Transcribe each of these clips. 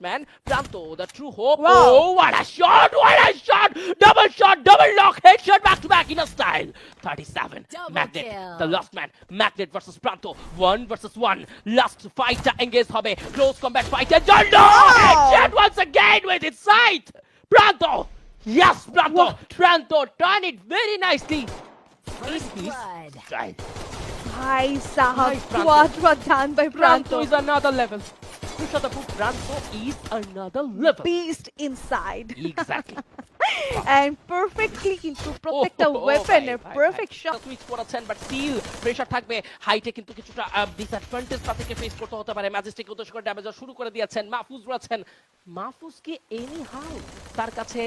man. Pranto, oh, the true hope. Wow. Oh, what a shot! What a shot! Double shot, double lock, headshot, back to back in a style. 37. Double Magnet, kill. the last man. Magnet versus Pranto. Oh, one versus one. Last fighter engaged Hobe. Close combat fighter. Jondo! Wow. Headshot once again with its sight. Pranto! Oh. Yes, Pranto! What? Pranto done it very nicely. First blood. Nice. Bhai Sahab, nice, what done by Pranto. Pranto is another level. Push of the boot is another level. Beast inside. Exactly. And perfectly কিন্তু প্রত্যেকটা Oh, oh, ওয়েপনের perfect. Shot switch করেছেন but still pressure থাকবে। হাইটে কিন্তু কিছুটা disadvantage তাদেরকে face করতে হতে পারে। ম্যাজিস্টিক উদ্দেশ্য করে ড্যামেজ শুরু করে দিয়েছেন মাহফুজ রয়েছেন। মাহফুজকে এনি হাউ তার কাছে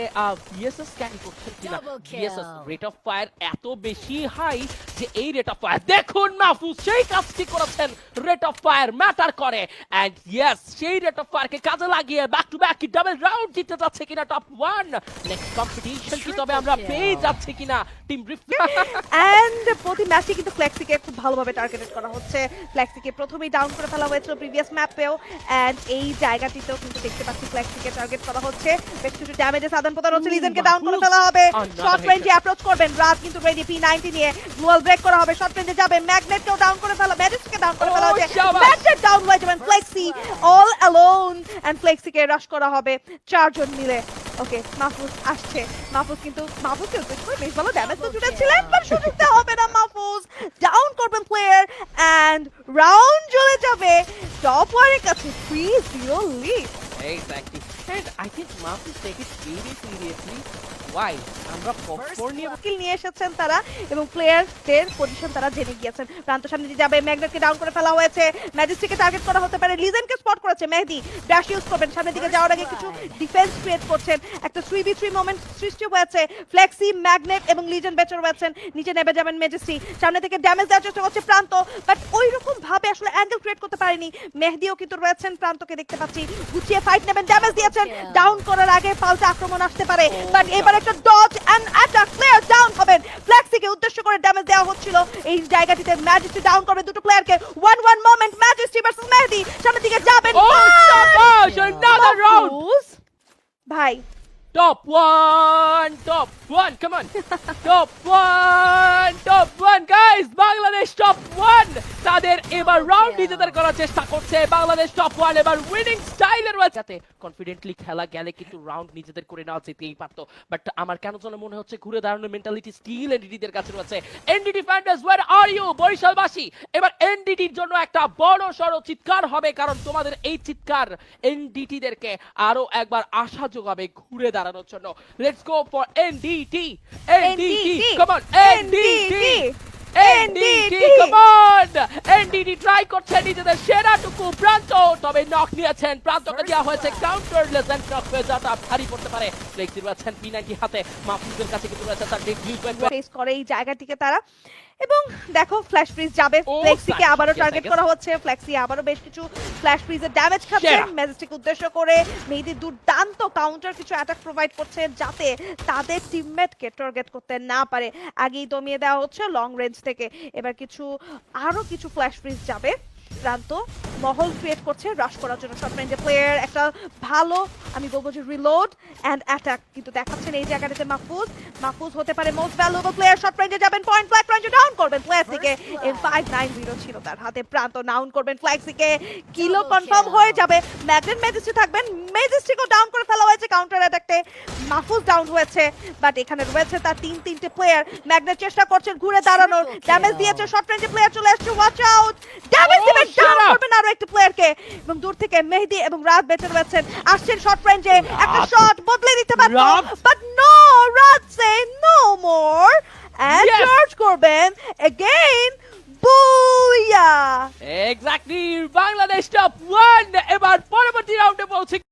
ভিএসএস ক্যারি করছেন কিনা. ভিএসএস রেট অফ ফায়ার এত বেশি হাই যে এই রেট অফ ফায়ার দেখুন মাহফুজ সেই কাজটি করেছেন। রেট অফ ফায়ার ম্যাটার করে। এন্ড ইয়েস সেই রেট অফ ফায়ারকে কাজে লাগিয়ে back to back double round জিততে যাচ্ছে কিনা টপ ওয়ান নেক্সট কি তবে আমরা পেয়ে যাচ্ছি কিনা? টিম এন্ড প্রতি ম্যাচে কিন্তু ফ্লেক্সিকে খুব ভালোভাবে টার্গেটেড করা হচ্ছে। ফ্লেক্সিকে প্রথমেই ডাউন করে ফেলা হয়েছিল প্রিভিয়াস ম্যাপেও এন্ড এই জায়গাটিতেও কিন্তু দেখতে পাচ্ছি ফ্লেক্সিকে টার্গেট করা হচ্ছে। বেশ কিছু প্রদান হচ্ছে লিজেনকে ডাউন করে ফেলা হবে। শর্ট রেঞ্জে অ্যাপ্রোচ করবেন। রাত কিন্তু রেডি পি নাইনটি নিয়ে গ্লোয়াল ব্রেক করা হবে। শর্ট রেঞ্জে যাবে ম্যাগনেটকেও ডাউন করে ফেলা ম্যাজিস্টকে ডাউন করে ফেলা হচ্ছে। ম্যাগনেট ডাউন হয়ে যাবেন ফ্লেক্সি অল অ্যালোন এন্ড ফ্লেক্সিকে রাশ করা হবে। চারজন মিলে ওকে মাহফুজ আসছে। মাহফুজ কিন্তু মাহফুজকে উদ্দেশ্য করে বেশ ভালো ড্যামেজ তো জুড়েছিলেন বাট সুযোগ দেওয়া হবে না মাহফুজ। ডাউন করবেন প্লেয়ার অ্যান্ড রাউন্ড চলে যাবে। টপ ওয়ারের কাছে three zero lead exactly and I think Mahfuz take it very seriously why আমরা পপকর্ন নিয়ে স্কিল নিয়ে এসেছেন তারা এবং প্লেয়ারদের পজিশন তারা জেনে গিয়েছেন। প্রান্ত সামনে দিয়ে যাবে ম্যাগনেটকে ডাউন করে ফেলা হয়েছে। ম্যাজিস্ট্রিকে টার্গেট করা হতে পারে লিজেনকে স্পট করেছে মেহেদি। ড্যাশ ইউজ করবেন। সামনের দিকে যাওয়ার আগে কিছু ডিফেন্স ক্রিয়েট করছেন। একটা থ্রি বি থ্রি মোমেন্ট সৃষ্টি হয়েছে। ফ্লেক্সি ম্যাগনেট এবং লিজেন বেচার রয়েছেন নিচে নেমে যাবেন ম্যাজিস্ট্রি সামনে থেকে ড্যামেজ দেওয়ার চেষ্টা করছে প্রান্ত বাট ওই রকম ভাবে আসলে অ্যাঙ্গেল ক্রিয়েট করতে পারেনি। মেহেদিও কিন্তু রয়েছেন প্রান্তকে দেখতে পাচ্ছি। গুছিয়ে ফাইট নেবেন ড্যামেজ দিয়েছেন। ডাউন করার আগে পাল্টা আক্রমণ আসতে পারে বাট এবার একটা dodge and attack player down হবেন ফ্ল্যাক্সিকে উদ্দেশ্য করে ড্যামেজ দেওয়া হচ্ছিল। এই জায়গাটিতে ম্যাজিস্ট্রি ডাউন করবে দুটো প্লেয়ারকে ওয়ান ওয়ান মোমেন্ট ম্যাজিস্ট্রি ভার্সেস মেহেদি সামনের দিকে যাবেন। Oh! মাহফুজ, ভাই top one top one come on top one top one guys Bangladesh top one তাদের এবার রাউন্ড নিজেদের করার চেষ্টা করছে বাংলাদেশ টপ ওয়ান এবার উইনিং স্টাইলে রয়েছে যাতে কনফিডেন্টলি খেলা গেলে কিন্তু রাউন্ড নিজেদের করে নেওয়া যেতেই পারতো। বাট আমার কেন যেন মনে হচ্ছে ঘুরে দাঁড়ানোর মেন্টালিটি স্টিল এনডিটিদের কাছে রয়েছে। NDT fans where are you বরিশালবাসী? এবার এনডিটির জন্য একটা বড় সড়ো চিৎকার হবে কারণ তোমাদের এই চিৎকার এনডিটিদেরকে আরও একবার আশা যোগাবে ঘুরে দাঁড়ানোর জন্য। Let's go for NDT NDT come on NDT NDT come on NDT try করছে নিজেদের সেরাটুকু প্রান্ত তবে নক নিয়েছেন। প্রান্তকে দেওয়া হয়েছে কাউন্টার লেজেন্ড নক হয়ে যাওয়াটা ভারী পড়তে পারে। ফ্লেক্সি রয়েছেন পি নাইনটি হাতে। মাহফুজের কাছে কিন্তু রয়েছে তার ফেস করে এই জায়গাটিকে তারা। এবং দেখো ফ্ল্যাশ ফ্রিজ যাবে। ফ্লেক্সিকে আবারও টার্গেট করা হচ্ছে। ফ্লেক্সি আবারও বেশ কিছু ফ্ল্যাশ ফ্রিজের ড্যামেজ খাচ্ছে। ম্যাজেস্টিক ম্যাজিস্টিক উদ্দেশ্য করে মেহেদি দুর্দান্ত কাউন্টার কিছু অ্যাটাক প্রোভাইড করছে যাতে তাদের টিমমেটকে টার্গেট করতে না পারে। আগেই দমিয়ে দেওয়া হচ্ছে লং রেঞ্জ থেকে। এবার কিছু আরও কিছু ফ্ল্যাশ ফ্রিজ যাবে। প্রান্ত মহল ক্রিয়েট করছে রাশ করার জন্য শর্ট রেঞ্জে প্লেয়ার একটা ভালো আমি বলব যে রিলোড অ্যান্ড অ্যাটাক কিন্তু দেখাচ্ছেন এই জায়গাটাতে মাহফুজ। মাহফুজ হতে পারে মোস্ট ভ্যালুয়েবল প্লেয়ার শর্ট রেঞ্জে যাবেন পয়েন্ট ব্ল্যাক রেঞ্জে ডাউন করবেন প্লেয়ার থেকে এম ফাইভ নাইন জিরো ছিল তার হাতে প্রান্ত ডাউন করবেন ফ্ল্যাগ থেকে কিলো কনফার্ম হয়ে যাবে। ম্যাগনেট ম্যাজিস্ট্রি থাকবেন ডাউন করে ফেলা হয়েছে কাউন্টার অ্যাটাকতে মাহফুজ ডাউন হয়েছে বাট এখানে রয়েছে তার তিন তিনটে প্লেয়ার ম্যাগনেট চেষ্টা করছেন ঘুরে দাঁড়ানোর ড্যামেজ দিয়েছে শর্ট রেঞ্জে প্লেয়ার চলে আসছে ওয়াচ আউট ড্যামেজ Oh, দিবেন ডাউন করবেন আরও একটা প্লেয়ারকে এবং দূর থেকে মেহেদি এবং রাত বেঁচে রয়েছেন আসছেন শর্ট রেঞ্জে একটা শট বদলে দিতে পারতো বাট নো রাত সে নো মোর এন্ড চার্জ করবেন এগেইন বুয়া এক্স্যাক্টলি বাংলাদেশ টপ ওয়ান এবার পরবর্তী রাউন্ডে পৌঁছে